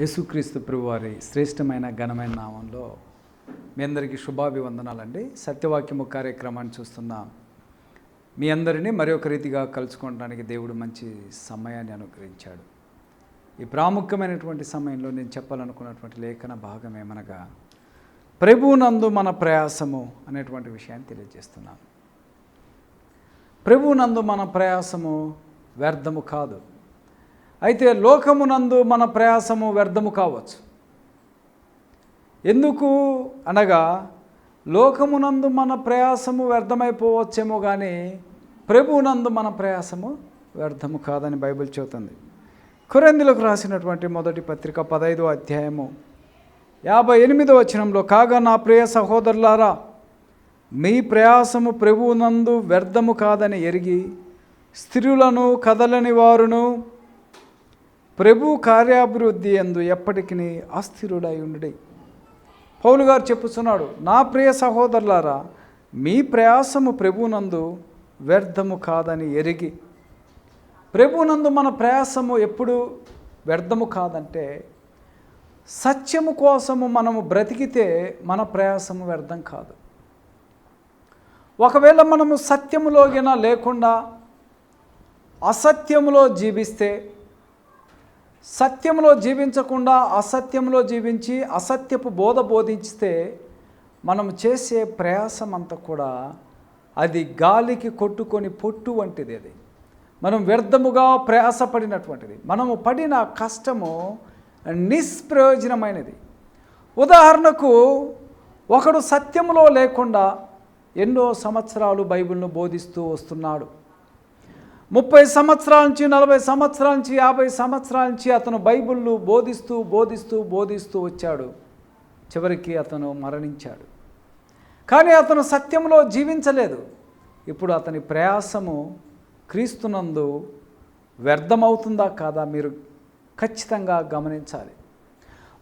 యేసుక్రీస్తు ప్రభువారి శ్రేష్టమైన ఘనమైన నామంలో మీ అందరికీ శుభాభివందనాలండి. సత్యవాక్యము కార్యక్రమాన్ని చూస్తున్న మీ అందరినీ మరొక రీతిగా కలుసుకోవడానికి దేవుడు మంచి సమయాన్ని అనుగ్రహించాడు. ఈ ప్రాముఖ్యమైనటువంటి సమయంలో నేను చెప్పాలనుకున్నటువంటి లేఖన భాగం ఏమనగా ప్రభువునందు మన ప్రయాసము అనేటువంటి విషయాన్ని తెలియజేస్తున్నాను. ప్రభువునందు మన ప్రయాసము వ్యర్థము కాదు. అయితే లోకమునందు మన ప్రయాసము వ్యర్థము కావచ్చు. ఎందుకు అనగా లోకమునందు మన ప్రయాసము వ్యర్థమైపోవచ్చేమో కానీ ప్రభువునందు మన ప్రయాసము వ్యర్థము కాదని బైబిల్ చెబుతుంది. కురందులకు రాసినటువంటి మొదటి పత్రిక పదైదో అధ్యాయము యాభై ఎనిమిదో వచనంలో కాగా నా ప్రియ సహోదరులారా మీ ప్రయాసము ప్రభువునందు వ్యర్థము కాదని ఎరిగి స్త్రీలను కదలని వారును ప్రభు కార్యాభివృద్ధి ఎందు ఎప్పటికీ అస్థిరుడై ఉండి పౌలు గారు చెప్పుతున్నాడు నా ప్రియ సహోదరులారా మీ ప్రయాసము ప్రభునందు వ్యర్థము కాదని ఎరిగి. ప్రభునందు మన ప్రయాసము ఎప్పుడు వ్యర్థము కాదంటే సత్యము కోసము మనము బ్రతికితే మన ప్రయాసము వ్యర్థం కాదు. ఒకవేళ మనము సత్యములోగిన లేకుండా అసత్యములో జీవిస్తే సత్యంలో జీవించకుండా అసత్యంలో జీవించి అసత్యపు బోధ బోధించితే మనం చేసే ప్రయాసం అంతా కూడా అది గాలికి కొట్టుకొని పొట్టు వంటిది అది. మనం వ్యర్థముగా ప్రయాసపడినటువంటిది. మనము పడిన కష్టము నిష్ప్రయోజనమైనది. ఉదాహరణకు ఒకడు సత్యంలో లేకుండా ఎన్నో సంవత్సరాలు బైబిల్ను బోధిస్తూ వస్తున్నాడు. ముప్పై సంవత్సరాల నుంచి నలభై సంవత్సరాల నుంచి యాభై సంవత్సరాల నుంచి అతను బైబిల్ను బోధిస్తూ బోధిస్తూ బోధిస్తూ వచ్చాడు. చివరికి అతను మరణించాడు. కానీ అతను సత్యంలో జీవించలేదు. ఇప్పుడు అతని ప్రయాసము క్రీస్తునందు వ్యర్థమవుతుందా కాదా మీరు ఖచ్చితంగా గమనించాలి.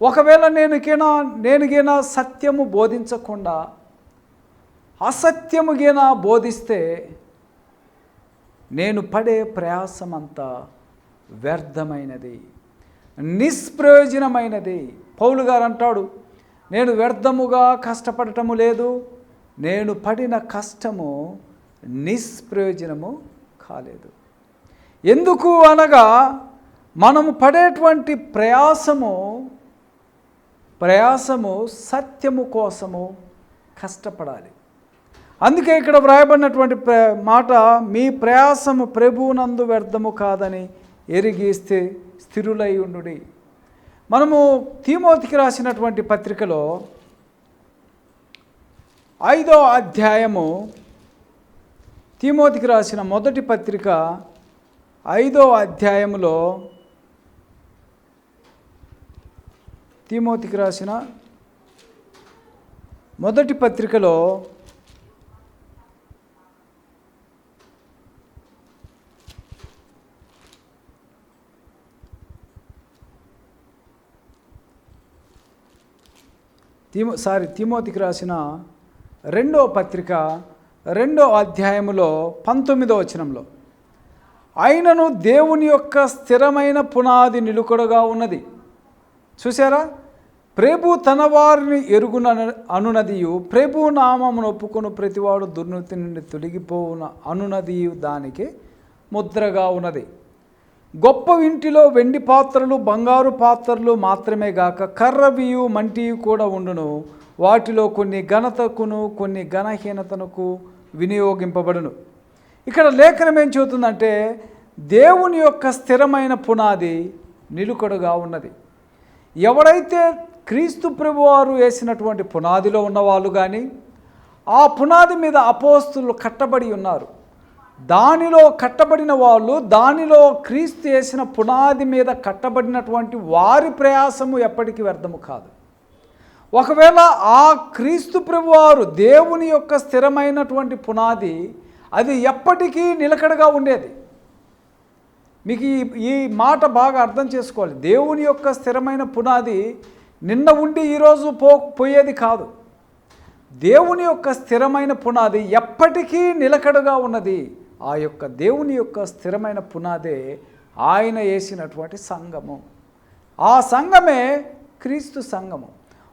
ఒకవేళ నేనుకైనా నేనుగైనా సత్యము బోధించకుండా అసత్యముగైనా బోధిస్తే నేను పడే ప్రయాసమంతా వ్యర్థమైనది నిష్ప్రయోజనమైనది. పౌలు గారు అంటాడు నేను వ్యర్థముగా కష్టపడటము లేదు నేను పడిన కష్టము నిష్ప్రయోజనము కాలేదు. ఎందుకు అనగా మనము పడేటువంటి ప్రయాసము ప్రయాసము సత్యము కోసము కష్టపడాలి. అందుకే ఇక్కడ వ్రాయబడినటువంటి ప్ర మాట మీ ప్రయాసము ప్రభువునందు వ్యర్థము కాదని ఎరిగి స్థిరులై ఉండు మనము తీమోతికి రాసినటువంటి పత్రికలో ఐదో అధ్యాయము తీమోతికి రాసిన మొదటి పత్రిక ఐదో అధ్యాయములో తీమోతికి రాసిన మొదటి పత్రికలో తిమో సారీ తిమోతికి రాసిన రెండో పత్రిక రెండో అధ్యాయములో పంతొమ్మిదో వచనంలో అయినను దేవుని యొక్క స్థిరమైన పునాది నిలుకడగా ఉన్నది. చూసారా ప్రభు తన వారిని ఎరుగున అనునదియు ప్రభు నామమును ఒప్పుకొని ప్రతివాడు దుర్నీతి నుండి తొలగిపోవున అనునదియు దానికి ముద్రగా ఉన్నది. గొప్ప ఇంటిలో వెండి పాత్రలు బంగారు పాత్రలు మాత్రమే గాక కర్రవియు మంటియు కూడా ఉండును. వాటిలో కొన్ని ఘనతకును కొన్ని ఘనహీనతనకు వినియోగింపబడును. ఇక్కడ లేఖనం ఏం చెబుతుందంటే దేవుని యొక్క స్థిరమైన పునాది నిలుకడుగా ఉన్నది. ఎవడైతే క్రీస్తు ప్రభువారు వేసినటువంటి పునాదిలో ఉన్నవాళ్ళు కానీ ఆ పునాది మీద అపోస్తులు కట్టబడి ఉన్నారు. దానిలో కట్టబడిన వాళ్ళు దానిలో క్రీస్తు వేసిన పునాది మీద కట్టబడినటువంటి వారి ప్రయాసము ఎప్పటికీ వ్యర్థము కాదు. ఒకవేళ ఆ క్రీస్తు ప్రభువారు దేవుని యొక్క స్థిరమైనటువంటి పునాది అది ఎప్పటికీ నిలకడగా ఉండేది. మీకు ఈ ఈ మాట బాగా అర్థం చేసుకోవాలి. దేవుని యొక్క స్థిరమైన పునాది నిన్న ఉండి ఈరోజు పో పోయేది కాదు. దేవుని యొక్క స్థిరమైన పునాది ఎప్పటికీ నిలకడగా ఉన్నది. ఆ యొక్క దేవుని యొక్క స్థిరమైన పునాదే ఆయన వేసినటువంటి సంఘము ఆ సంఘమే క్రీస్తు సంఘము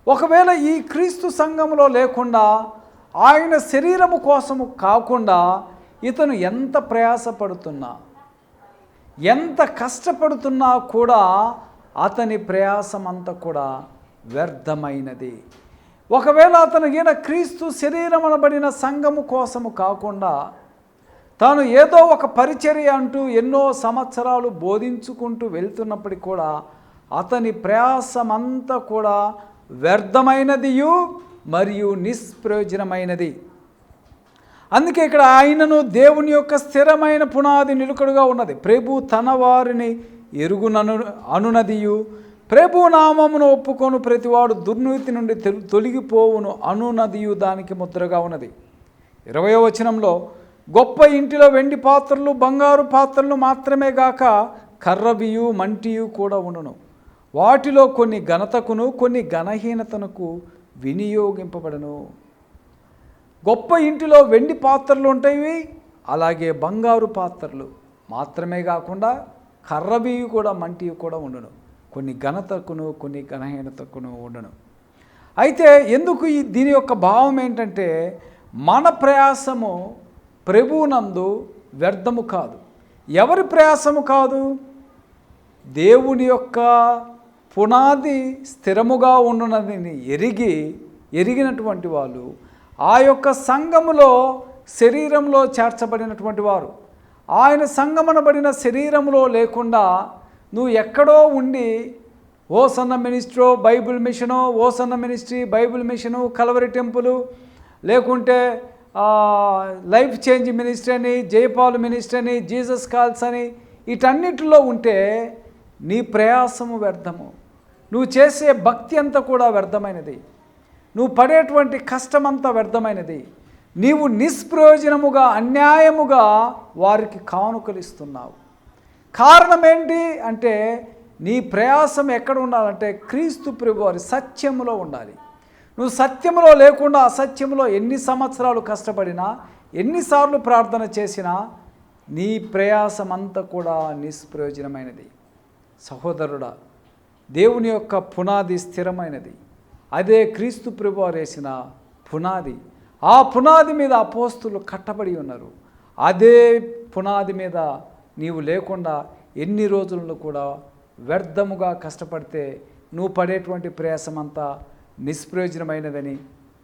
ఒకవేళ ఈ క్రీస్తు సంఘములో లేకుండా ఆయన శరీరము కోసము కాకుండా ఇతను ఎంత ప్రయాసపడుతున్నా ఎంత కష్టపడుతున్నా కూడా అతని ప్రయాసమంతా కూడా వ్యర్థమైనది. ఒకవేళ అతను ఈయన క్రీస్తు శరీరం అనబడిన సంఘము కోసము కాకుండా తాను ఏదో ఒక పరిచర్య అంటూ ఎన్నో సంవత్సరాలు బోధించుకుంటూ వెళ్తున్నప్పటికీ కూడా అతని ప్రయాసమంతా కూడా వ్యర్థమైనదియు మరియు నిష్ప్రయోజనమైనది. అందుకే ఇక్కడ ఆయనను దేవుని యొక్క స్థిరమైన పునాది నిలుకడుగా ఉన్నది. ప్రభు తన వారిని ఎరుగునను అనునదియు. ప్రభు నామమును ఒప్పుకొను ప్రతివాడు దుర్నీతి నుండి తొలగిపోవును అనునదియు దానికి ముద్రగా ఉన్నది. ఇరవయో వచనంలో గొప్ప ఇంటిలో వెండి పాత్రలు బంగారు పాత్రలు మాత్రమే గాక కర్రవియు మంటియు కూడా ఉండును. వాటిలో కొన్ని ఘనతకును కొన్ని ఘనహీనతనకు వినియోగింపబడను. గొప్ప ఇంటిలో వెండి పాత్రలు ఉంటాయి అలాగే బంగారు పాత్రలు మాత్రమే కాకుండా కర్రబియ్యి కూడా మంటివి కూడా ఉండును. కొన్ని ఘనతకును కొన్ని ఘనహీనతకును ఉండును. అయితే ఎందుకు ఈ దీని యొక్క భావం ఏంటంటే మన ప్రయాసము ప్రభువునందు వ్యర్థము కాదు. ఎవరి ప్రయాసము కాదు? దేవుని యొక్క పునాది స్థిరముగా ఉన్నదని ఎరిగి ఎరిగినటువంటి వాళ్ళు ఆ యొక్క సంఘములో శరీరంలో చేర్చబడినటువంటి వారు. ఆయన సంగమనబడిన శరీరంలో లేకుండా నువ్వు ఎక్కడో ఉండి ఓ సన్న మినిస్ట్రో బైబిల్ మిషనో ఓ సన్న ministry Bible mission Calvary temple లేకుంటే లైఫ్ చేంజ్ మినిస్ట్రీ అని జయపాల్ మినిస్ట్రీ అని జీసస్ కాల్స్ అని వీటన్నిటిలో ఉంటే నీ ప్రయాసము వ్యర్థము. నువ్వు చేసే భక్తి అంతా కూడా వ్యర్థమైనది. నువ్వు పడేటువంటి కష్టమంతా వ్యర్థమైనది. నీవు నిష్ప్రయోజనముగా అన్యాయముగా వారికి కానుకలిస్తున్నావు. కారణం ఏంటి అంటే నీ ప్రయాసం ఎక్కడ ఉండాలంటే క్రీస్తు ప్రభు వారి సత్యములో ఉండాలి. నువ్వు సత్యములో లేకుండా అసత్యంలో ఎన్ని సంవత్సరాలు కష్టపడినా ఎన్నిసార్లు ప్రార్థన చేసినా నీ ప్రయాసం అంతా కూడా నిష్ప్రయోజనమైనది. సహోదరుడా దేవుని యొక్క పునాది స్థిరమైనది. అదే క్రీస్తు ప్రభు వేసిన పునాది. ఆ పునాది మీద అపోస్తులు కట్టబడి ఉన్నారు. అదే పునాది మీద నీవు లేకుండా ఎన్ని రోజులను కూడా వ్యర్థముగా కష్టపడితే నువ్వు పడేటువంటి ప్రయాసం అంతా నిష్ప్రయోజనమైనదని.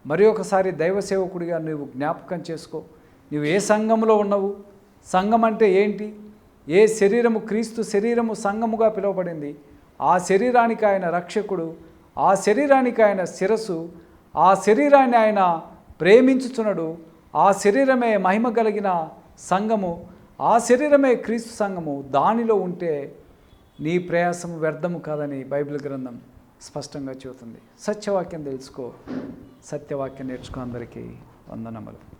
మరి ఒకసారి దైవ సేవకుడిగా నువ్వు జ్ఞాపకం చేసుకో. నువ్వు ఏ సంఘంలో ఉన్నావు? సంఘం అంటే ఏంటి? ఏ శరీరము? క్రీస్తు శరీరము సంఘముగా పిలువబడింది. ఆ శరీరానికి ఆయన రక్షకుడు. ఆ శరీరానికి ఆయన శిరస్సు. ఆ శరీరాన్ని ఆయన ప్రేమించుచున్నాడు. ఆ శరీరమే మహిమ కలిగిన సంఘము. ఆ శరీరమే క్రీస్తు సంఘము. దానిలో ఉంటే నీ ప్రయాసం వ్యర్థము కాదని బైబిల్ గ్రంథం. స్పష్టంగా చెబుతుంది. సత్యవాక్యం తెలుసుకో. సత్యవాక్యం నేర్చుకో అందరికీ వందనములు.